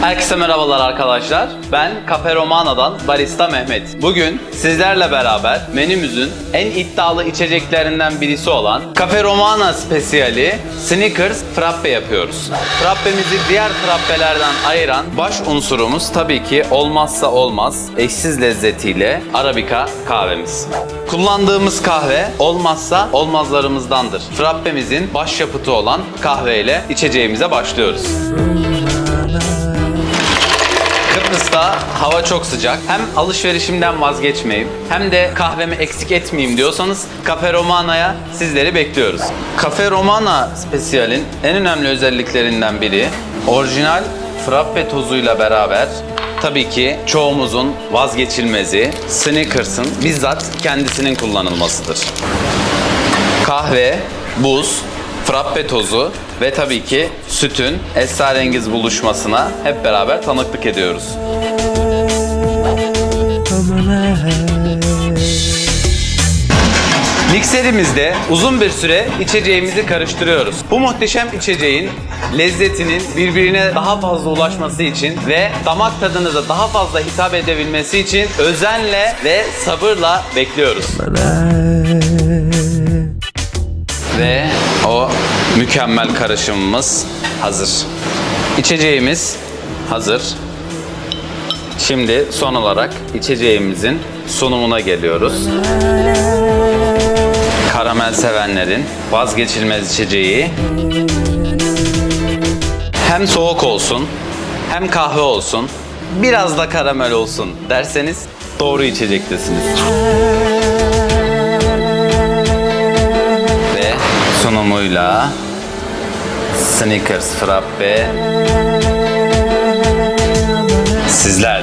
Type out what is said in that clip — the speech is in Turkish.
Herkese merhabalar arkadaşlar. Ben Cafe Romana'dan Barista Mehmet. Bugün sizlerle beraber menümüzün en iddialı içeceklerinden birisi olan Cafe Romana spesiyali Snickers Frappe yapıyoruz. Frappemizi diğer frappelerden ayıran baş unsurumuz tabii ki olmazsa olmaz eşsiz lezzetiyle Arabica kahvemiz. Kullandığımız kahve olmazsa olmazlarımızdandır. Frappemizin başyapıtı olan kahveyle içeceğimize başlıyoruz. Kıbrıs'ta hava çok sıcak. Hem alışverişimden vazgeçmeyeyim hem de kahvemi eksik etmeyeyim diyorsanız Cafe Romana'ya sizleri bekliyoruz. Cafe Romana spesiyalin en önemli özelliklerinden biri orijinal frappe tozuyla beraber tabii ki çoğumuzun vazgeçilmezi Snickers'ın bizzat kendisinin kullanılmasıdır. Kahve, buz, frappe tozu ve tabii ki sütün esrarengiz buluşmasına hep beraber tanıklık ediyoruz. Mikserimizde uzun bir süre içeceğimizi karıştırıyoruz. Bu muhteşem içeceğin lezzetinin birbirine daha fazla ulaşması için ve damak tadınıza daha fazla hitap edebilmesi için özenle ve sabırla bekliyoruz. Ve o mükemmel karışımımız hazır. İçeceğimiz hazır. Şimdi son olarak içeceğimizin sunumuna geliyoruz. Karamel sevenlerin vazgeçilmez içeceği. Hem soğuk olsun, hem kahve olsun, biraz da karamel olsun derseniz doğru içecektesiniz. Sunumuyla Snickers Frappe sizlerle.